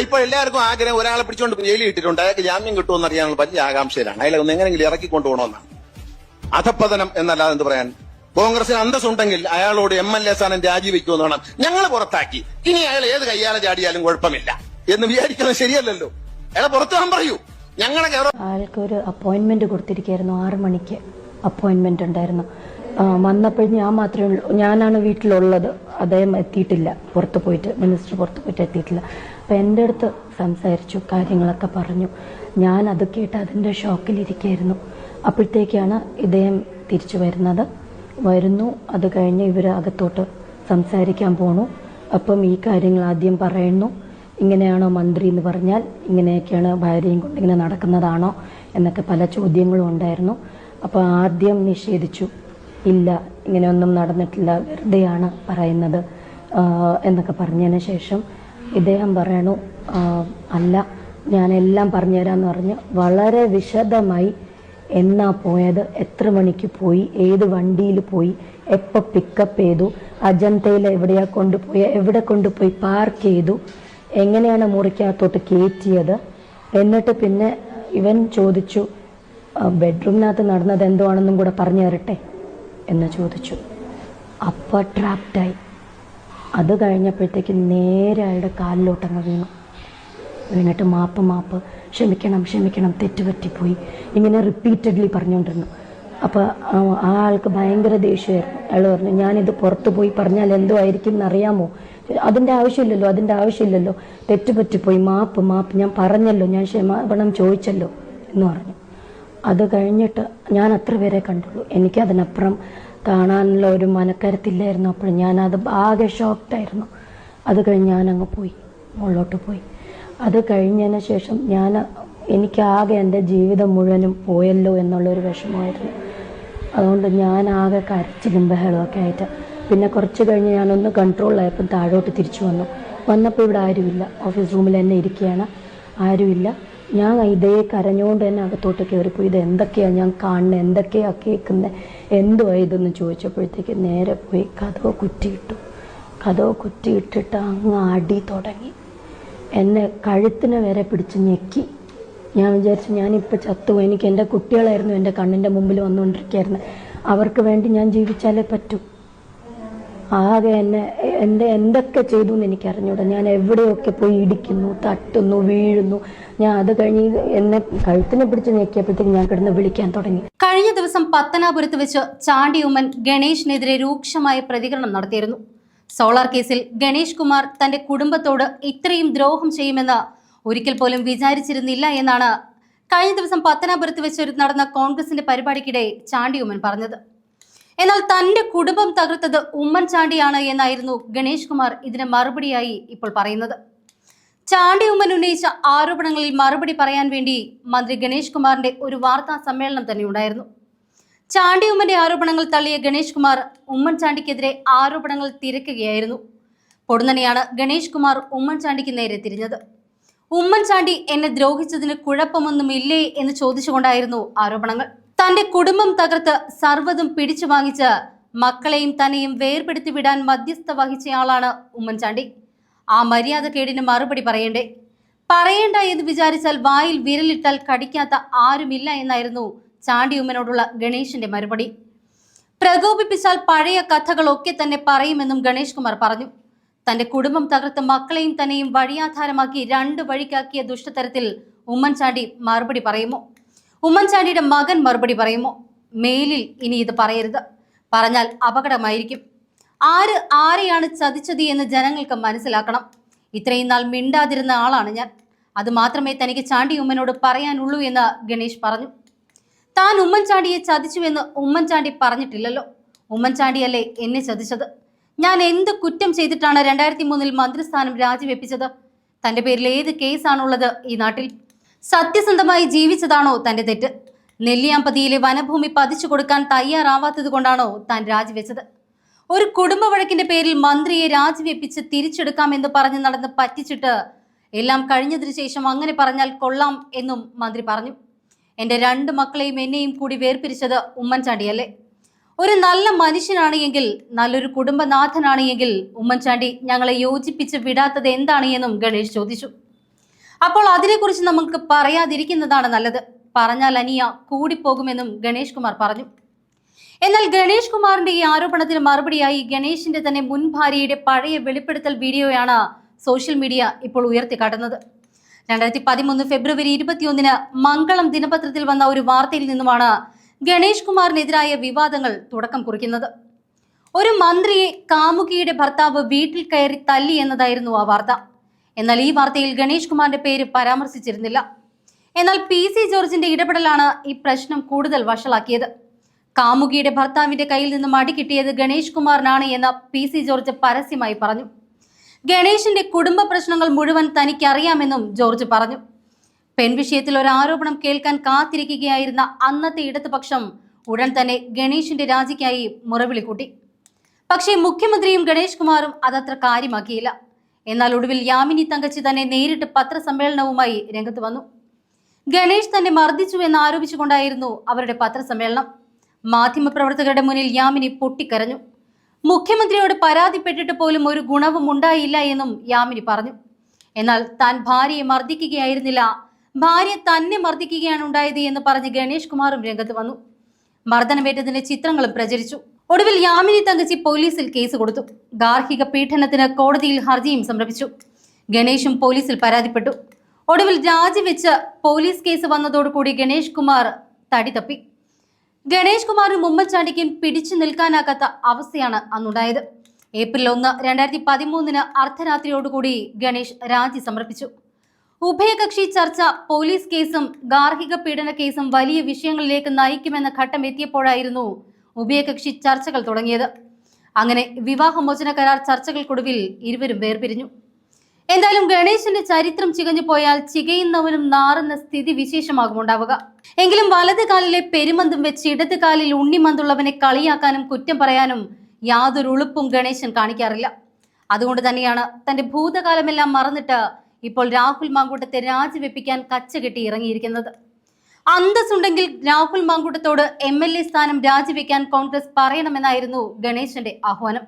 ഇപ്പൊ എല്ലാവർക്കും ആഗ്രഹം ഒരാളെ പിടിച്ചോണ്ട് ജയിലിൽ ഇട്ടിട്ടുണ്ട്. അയാൾക്ക് ജാമ്യം കിട്ടുമെന്ന് അറിയാനുള്ള വലിയ ആകാംക്ഷയിലാണ്. അയാളെ ഒന്ന് എങ്ങനെയെങ്കിലും ഇറക്കി കൊണ്ടുപോകണമെന്നാണ്. അധപ്പതനം എന്നല്ലാതെ എന്ത് പറയാൻ? കോൺഗ്രസിന് അന്തസ്സുണ്ടെങ്കിൽ അയാളോട് എം എൽ എ സ്ഥാനം രാജിവെക്കുമെന്ന് വേണം. ഞങ്ങൾ പുറത്താക്കി. ഇനി അയാൾ ഏത് കയ്യാലെ ചാടിയാലും കുഴപ്പമില്ല. എന്ന് വിചാരിക്കുന്നത് ശരിയല്ലല്ലോ. അയാളെ പുറത്തു പറയൂ. ഞങ്ങളെ ആൾക്കൊരു അപ്പോയിന്റ്മെന്റ് കൊടുത്തിരിക്കുകയായിരുന്നു ആറ് മണിക്ക്. അപ്പോയിന്റ്മെന്റ് ഉണ്ടായിരുന്നു. വന്നപ്പോൾ ഞാൻ മാത്രമേ ഉള്ളൂ. ഞാനാണ് വീട്ടിലുള്ളത്. അദ്ദേഹം എത്തിയിട്ടില്ല. പുറത്ത് പോയിട്ട് മിനിസ്റ്റർ പുറത്ത് പോയിട്ട് എത്തിയിട്ടില്ല. അപ്പം എന്റെ അടുത്ത് സംസാരിച്ചു കാര്യങ്ങളൊക്കെ പറഞ്ഞു. ഞാൻ അത് കേട്ട് അതിന്റെ ഷോക്കിലിരിക്കുകയായിരുന്നു അപ്പോഴത്തേക്കാണ് ഇദ്ദേഹം തിരിച്ചു വരുന്നത്. വരുന്നു. അത് കഴിഞ്ഞ് ഇവർ അകത്തോട്ട് സംസാരിക്കാൻ പോണു. അപ്പം ഈ കാര്യങ്ങൾ ആദ്യം പറയുന്നു. ഇങ്ങനെയാണോ മന്ത്രി എന്ന് പറഞ്ഞാൽ ഇങ്ങനെയൊക്കെയാണ് ഭാര്യയും കൊണ്ട് ഇങ്ങനെ നടക്കുന്നതാണോ എന്നൊക്കെ പല ചോദ്യങ്ങളും ഉണ്ടായിരുന്നു. അപ്പോൾ ആദ്യം നിഷേധിച്ചു. ഇല്ല ഇങ്ങനെയൊന്നും നടന്നിട്ടില്ല വെറുതെയാണ് പറയുന്നത്. എന്നൊക്കെ പറഞ്ഞതിന് ശേഷം ഇദ്ദേഹം പറയണു അല്ല ഞാനെല്ലാം പറഞ്ഞുതരാമെന്ന് പറഞ്ഞ് വളരെ വിശദമായി എന്നാ പോയത് എത്ര മണിക്ക് പോയി ഏത് വണ്ടിയിൽ പോയി എപ്പോൾ പിക്കപ്പ് ചെയ്തു അജന്തയിൽ എവിടെയാ കൊണ്ടുപോയി എവിടെ കൊണ്ടുപോയി പാർക്ക് ചെയ്തു എങ്ങനെയാണ് മുറിക്കകത്തോട്ട് കയറ്റിയത്? എന്നിട്ട് പിന്നെ ഇവൻ ചോദിച്ചു "ആ, ബെഡ്റൂമിനകത്ത് നടന്നത് എന്തോ ആണെന്നും കൂടെ പറഞ്ഞു തരട്ടെ. എന്ന് ചോദിച്ചു. അപ്പോൾ ട്രാപ്ഡായി അത് കഴിഞ്ഞപ്പോഴത്തേക്ക് നേരെ അയാളുടെ കാലിലോട്ടങ്ങ് വീണു. വീണിട്ട് മാപ്പ് മാപ്പ് ക്ഷമിക്കണം ക്ഷമിക്കണം തെറ്റ് പറ്റിപ്പോയി ഇങ്ങനെ റിപ്പീറ്റഡ്ലി പറഞ്ഞുകൊണ്ടിരുന്നു. അപ്പോൾ ആ ആൾക്ക് ഭയങ്കര ദേഷ്യമായിരുന്നു. അയാൾ പറഞ്ഞു ഞാനിത് പുറത്ത് പോയി പറഞ്ഞാൽ എന്തോ ആയിരിക്കും എന്നറിയാമോ അതിന്റെ ആവശ്യമില്ലല്ലോ അതിന്റെ ആവശ്യമില്ലല്ലോ. തെറ്റ് പറ്റിപ്പോയി മാപ്പ് മാപ്പ് ഞാൻ പറഞ്ഞല്ലോ ഞാൻ ക്ഷമാപണം ചോദിച്ചല്ലോ എന്ന് പറഞ്ഞു. അത് കഴിഞ്ഞിട്ട് ഞാൻ അത്ര പേരെ കണ്ടുള്ളൂ. എനിക്ക് അതിനപ്പുറം കാണാനുള്ള ഒരു മനക്കരുത്തില്ലായിരുന്നു അപ്പോൾ ഞാനത് ആകെ ഷോക്ക്ഡായിരുന്നു അത് കഴിഞ്ഞ് ഞാനങ്ങ് പോയി. മുകളിലോട്ട് പോയി. അത് കഴിഞ്ഞതിന് ശേഷം ഞാൻ എനിക്കാകെ എന്റെ ജീവിതം മുഴുവനും പോയല്ലോ എന്നുള്ളൊരു വിഷമമായിരുന്നു. അതുകൊണ്ട് ഞാൻ കരച്ചിലും ബഹളമൊക്കെ ആയിട്ട്. പിന്നെ കുറച്ച് കഴിഞ്ഞ് ഞാനൊന്ന് കൺട്രോളായപ്പം താഴോട്ട് തിരിച്ചു വന്നു. വന്നപ്പോൾ ഇവിടെ ആരുമില്ല. ഓഫീസ് റൂമിൽ തന്നെ ഇരിക്കുകയാണ്. ആരുമില്ല. ഞാൻ ഇതേ കരഞ്ഞുകൊണ്ട് തന്നെ അകത്തോട്ട് കയറിപ്പോയി ഇത് എന്തൊക്കെയാണ് ഞാൻ കാണുന്നത് എന്തൊക്കെയാണ് കേൾക്കുന്നത് എന്തുവാ ഇതെന്ന് ചോദിച്ചപ്പോഴത്തേക്ക് നേരെ പോയി കഥവ് കുറ്റിയിട്ടു. കഥവ് കുറ്റിയിട്ടിട്ട് അങ്ങ് അടി തുടങ്ങി. എന്നെ കഴുത്തിനെ വരെ പിടിച്ച് ഞെക്കി. ഞാൻ വിചാരിച്ചു ഞാനിപ്പോൾ ചത്തു എനിക്ക് എന്റെ കുട്ടികളായിരുന്നു എന്റെ കണ്ണിന്റെ മുമ്പിൽ വന്നുകൊണ്ടിരിക്കുകയായിരുന്നു അവർക്ക് വേണ്ടി ഞാൻ ജീവിച്ചാലേ പറ്റൂ. ആകെ എന്നെ എന്റെ എന്തൊക്കെ ചെയ്തു എന്ന് എനിക്ക് അറിഞ്ഞൂടാ ഞാൻ എവിടെയൊക്കെ പോയി ഇടിക്കുന്നു തട്ടുന്നു വീഴുന്നു. ഞാൻ അത് കഴിഞ്ഞ് എന്നെ കഴുത്തിനെ പിടിച്ച് ഞെക്കിയപ്പോഴത്തേക്ക് ഞാൻ കിടന്ന് വിളിക്കാൻ തുടങ്ങി. കഴിഞ്ഞ ദിവസം പത്തനാപുരത്ത് വെച്ച് ചാണ്ടി ഉമ്മൻ ഗണേഷിനെതിരെ രൂക്ഷമായ പ്രതികരണം നടത്തിയിരുന്നു. സോളാർ കേസിൽ ഗണേഷ് കുമാർ തന്റെ കുടുംബത്തോട് ഇത്രയും ദ്രോഹം ചെയ്യുമെന്ന് ഒരിക്കൽ പോലും വിചാരിച്ചിരുന്നില്ല എന്നാണ് കഴിഞ്ഞ ദിവസം പത്തനാപുരത്ത് വെച്ച് നടന്ന കോൺഗ്രസിന്റെ പരിപാടിക്കിടെ ചാണ്ടി ഉമ്മൻ പറഞ്ഞത്. എന്നാൽ തന്റെ കുടുംബം തകർത്തത് ഉമ്മൻചാണ്ടിയാണ് എന്നായിരുന്നു ഗണേഷ് കുമാർ ഇതിന് മറുപടിയായി ഇപ്പോൾ പറയുന്നത്. ചാണ്ടി ഉമ്മൻ ഉന്നയിച്ച ആരോപണങ്ങളിൽ മറുപടി പറയാൻ വേണ്ടി മന്ത്രി ഗണേഷ് കുമാറിന്റെ ഒരു വാർത്താ സമ്മേളനം തന്നെ ഉണ്ടായിരുന്നു. ചാണ്ടി ഉമ്മന്റെ ആരോപണങ്ങൾ തള്ളിയ ഗണേഷ് കുമാർ ഉമ്മൻചാണ്ടിക്കെതിരെ ആരോപണങ്ങൾ തിരക്കുകയായിരുന്നു. പൊടുന്നനെയാണ് ഗണേഷ് കുമാർ ഉമ്മൻചാണ്ടിക്ക് നേരെ തിരിഞ്ഞത്. ഉമ്മൻചാണ്ടി എന്നെ ദ്രോഹിച്ചതിന് കുഴപ്പമൊന്നുമില്ലേ എന്ന് ചോദിച്ചുകൊണ്ടായിരുന്നു ആരോപണങ്ങൾ. തന്റെ കുടുംബം തകർത്ത് സർവതും പിടിച്ചു വാങ്ങിച്ച് മക്കളെയും തന്നെയും വേർപെടുത്തി വിടാൻ മധ്യസ്ഥ വഹിച്ചയാളാണ് ഉമ്മൻചാണ്ടി. ആ മര്യാദ കേടിന് മറുപടി പറയണ്ടേ? പറയേണ്ട എന്ന് വിചാരിച്ചാൽ വായിൽ വിരലിട്ടാൽ കടിക്കാത്ത ആരുമില്ല എന്നായിരുന്നു ചാണ്ടി ഉമ്മനോടുള്ള ഗണേശിന്റെ മറുപടി. പ്രകോപിപ്പിച്ചാൽ പഴയ കഥകളൊക്കെ തന്നെ പറയുമെന്നും ഗണേഷ് കുമാർ പറഞ്ഞു. തന്റെ കുടുംബം തകർത്ത് മക്കളെയും തന്നെയും വഴിയാധാരമാക്കി രണ്ട് വഴിക്കാക്കിയ ദുഷ്ടതരത്തിൽ ഉമ്മൻചാണ്ടി മറുപടി പറയുമോ? ഉമ്മൻചാണ്ടിയുടെ മകൻ മറുപടി പറയുമോ? മേലിൽ ഇനി ഇത് പറയരുത്. പറഞ്ഞാൽ അപകടമായിരിക്കും. ആര് ആരെയാണ് ചതിച്ചത് എന്ന് ജനങ്ങൾക്ക് മനസ്സിലാക്കണം. ഇത്രയും നാൾ മിണ്ടാതിരുന്ന ആളാണ് ഞാൻ. അത് മാത്രമേ തനിക്ക് ചാണ്ടി ഉമ്മനോട് പറയാനുള്ളൂ എന്ന് ഗണേഷ് പറഞ്ഞു. താൻ ഉമ്മൻചാണ്ടിയെ ചതിച്ചുവെന്ന് ഉമ്മൻചാണ്ടി പറഞ്ഞിട്ടില്ലല്ലോ. ഉമ്മൻചാണ്ടിയല്ലേ എന്നെ ചതിച്ചത്? ഞാൻ എന്ത് കുറ്റം ചെയ്തിട്ടാണ് രണ്ടായിരത്തി മൂന്നിൽ മന്ത്രിസ്ഥാനം രാജിവെപ്പിച്ചത്? തന്റെ പേരിൽ ഏത് കേസാണുള്ളത് ഈ നാട്ടിൽ? സത്യസന്ധമായി ജീവിച്ചതാണോ തന്റെ തെറ്റ്? നെല്ലിയാമ്പതിയിലെ വനഭൂമി പതിച്ചു കൊടുക്കാൻ തയ്യാറാവാത്തത് കൊണ്ടാണോ താൻ രാജിവെച്ചത്? ഒരു കുടുംബ വഴക്കിന്റെ പേരിൽ മന്ത്രിയെ രാജിവെപ്പിച്ച് തിരിച്ചെടുക്കാമെന്ന് പറഞ്ഞ് നടന്ന് പറ്റിച്ചിട്ട് എല്ലാം കഴിഞ്ഞതിന് ശേഷം അങ്ങനെ പറഞ്ഞാൽ കൊള്ളാം എന്നും മന്ത്രി പറഞ്ഞു. എന്റെ രണ്ട് മക്കളെയും എന്നെയും കൂടി വേർപിരിച്ചത് ഉമ്മൻചാണ്ടിയല്ലേ? ഒരു നല്ല മനുഷ്യനാണ് എങ്കിൽ നല്ലൊരു കുടുംബനാഥനാണ് എങ്കിൽ ഉമ്മൻചാണ്ടി ഞങ്ങളെ യോജിപ്പിച്ച് വിടാത്തത് എന്താണ് എന്നും ഗണേഷ് ചോദിച്ചു. അപ്പോൾ അതിനെക്കുറിച്ച് നമുക്ക് പറയാതിരിക്കുന്നതാണ് നല്ലത്. പറഞ്ഞാൽ അനിയ കൂടിപ്പോകുമെന്നും ഗണേഷ് കുമാർ പറഞ്ഞു. എന്നാൽ ഗണേഷ് കുമാറിന്റെ ഈ ആരോപണത്തിന് മറുപടിയായി ഗണേഷിന്റെ തന്നെ മുൻ ഭാര്യയുടെ പഴയ വെളിപ്പെടുത്തൽ വീഡിയോയാണ് സോഷ്യൽ മീഡിയ ഇപ്പോൾ ഉയർത്തിക്കാട്ടുന്നത്. രണ്ടായിരത്തി പതിമൂന്ന് ഫെബ്രുവരി ഇരുപത്തിയൊന്നിന് മംഗളം ദിനപത്രത്തിൽ വന്ന ഒരു വാർത്തയിൽ നിന്നുമാണ് ഗണേഷ് കുമാറിനെതിരായ വിവാദങ്ങൾ തുടക്കം കുറിക്കുന്നത്. ഒരു മന്ത്രിയെ കാമുകിയുടെ ഭർത്താവ് വീട്ടിൽ കയറി തല്ലി എന്നതായിരുന്നു ആ വാർത്ത. എന്നാൽ ഈ വാർത്തയിൽ ഗണേഷ് കുമാറിന്റെ പേര് പരാമർശിച്ചിരുന്നില്ല. എന്നാൽ പി സി ജോർജിന്റെ ഇടപെടലാണ് ഈ പ്രശ്നം കൂടുതൽ വഷളാക്കിയത്. കാമുകിയുടെ ഭർത്താവിന്റെ കയ്യിൽ നിന്ന് മടികിട്ടിയത് ഗണേഷ് കുമാറിനാണ് എന്ന് പി സി ജോർജ് പരസ്യമായി പറഞ്ഞു. ഗണേഷിന്റെ കുടുംബ പ്രശ്നങ്ങൾ മുഴുവൻ തനിക്കറിയാമെന്നും ജോർജ് പറഞ്ഞു. പെൺവിഷയത്തിൽ ഒരു ആരോപണം കേൾക്കാൻ കാത്തിരിക്കുകയായിരുന്ന അന്നത്തെ ഇടതുപക്ഷം ഉടൻ തന്നെ ഗണേഷിന്റെ രാജിക്കായി മുറവിളി കൂട്ടി. പക്ഷേ മുഖ്യമന്ത്രിയും ഗണേഷ് കുമാറും അതത്ര കാര്യമാക്കിയില്ല. എന്നാൽ ഒടുവിൽ യാമിനി തങ്കച്ചി തന്നെ നേരിട്ട് പത്രസമ്മേളനവുമായി രംഗത്ത് വന്നു. ഗണേഷ് തന്നെ മർദ്ദിച്ചു എന്ന് ആരോപിച്ചുകൊണ്ടായിരുന്നു അവരുടെ പത്രസമ്മേളനം. മാധ്യമപ്രവർത്തകരുടെ മുന്നിൽ യാമിനി പൊട്ടിക്കരഞ്ഞു. മുഖ്യമന്ത്രിയോട് പരാതിപ്പെട്ടിട്ട് പോലും ഒരു ഗുണവും ഉണ്ടായില്ല എന്നും യാമിനി പറഞ്ഞു. എന്നാൽ താൻ ഭാര്യയെ മർദ്ദിക്കുകയായിരുന്നില്ല. ഭാര്യ തന്നെ മർദ്ദിക്കുകയാണ് ഉണ്ടായത് എന്ന് പറഞ്ഞ് ഗണേഷ് കുമാറും രംഗത്ത് വന്നു. മർദ്ദനമേറ്റതിന്റെ ചിത്രങ്ങളും പ്രചരിച്ചു. ഒടുവിൽ യാമിനി തങ്കച്ചി പോലീസിൽ കേസ് കൊടുത്തു. ഗാർഹിക പീഡനത്തിന് കോടതിയിൽ ഹർജിയും സമർപ്പിച്ചു. ഗണേഷും പോലീസിൽ പരാതിപ്പെട്ടു. ഒടുവിൽ രാജിവെച്ച് പോലീസ് കേസ് വന്നതോടുകൂടി ഗണേഷ് കുമാർ തടി തപ്പി. ഗണേഷ് കുമാറും ഉമ്മൻചാണ്ടിക്കും പിടിച്ചു നിൽക്കാനാകാത്ത അവസ്ഥയാണ് അന്നുണ്ടായത്. ഏപ്രിൽ ഒന്ന് രണ്ടായിരത്തി പതിമൂന്നിന് അർദ്ധരാത്രിയോടുകൂടി ഗണേഷ് രാജി സമർപ്പിച്ചു. ഉഭയകക്ഷി ചർച്ച പോലീസ് കേസും ഗാർഹിക പീഡന കേസും വലിയ വിഷയങ്ങളിലേക്ക് നയിക്കുമെന്ന ഘട്ടം എത്തിയപ്പോഴായിരുന്നു ഉഭയകക്ഷി ചർച്ചകൾ തുടങ്ങിയത്. അങ്ങനെ വിവാഹമോചന കരാർ ചർച്ചകൾക്കൊടുവിൽ ഇരുവരും വേർപിരിഞ്ഞു. എന്തായാലും ഗണേശന്റെ ചരിത്രം ചികഞ്ഞു പോയാൽ ചികയുന്നവനും നാറുന്ന സ്ഥിതി വിശേഷമാകും ഉണ്ടാവുക. എങ്കിലും വലത് കാലിലെ പെരുമന്തും വെച്ച് ഇടത് കാലിൽ ഉണ്ണിമന്തുള്ളവനെ കളിയാക്കാനും കുറ്റം പറയാനും യാതൊരു ഉളുപ്പും ഗണേശൻ കാണിക്കാറില്ല. അതുകൊണ്ട് തന്നെയാണ് തന്റെ ഭൂതകാലമെല്ലാം മറന്നിട്ട് ഇപ്പോൾ രാഹുൽ മാങ്കൂട്ടത്തെ രാജിവെപ്പിക്കാൻ കച്ചകെട്ടി ഇറങ്ങിയിരിക്കുന്നത്. അന്തസ്സുണ്ടെങ്കിൽ രാഹുൽ മാങ്കൂട്ടത്തോട് എം എൽ എ സ്ഥാനം രാജിവെക്കാൻ കോൺഗ്രസ് പറയണമെന്നായിരുന്നു ഗണേശന്റെ ആഹ്വാനം.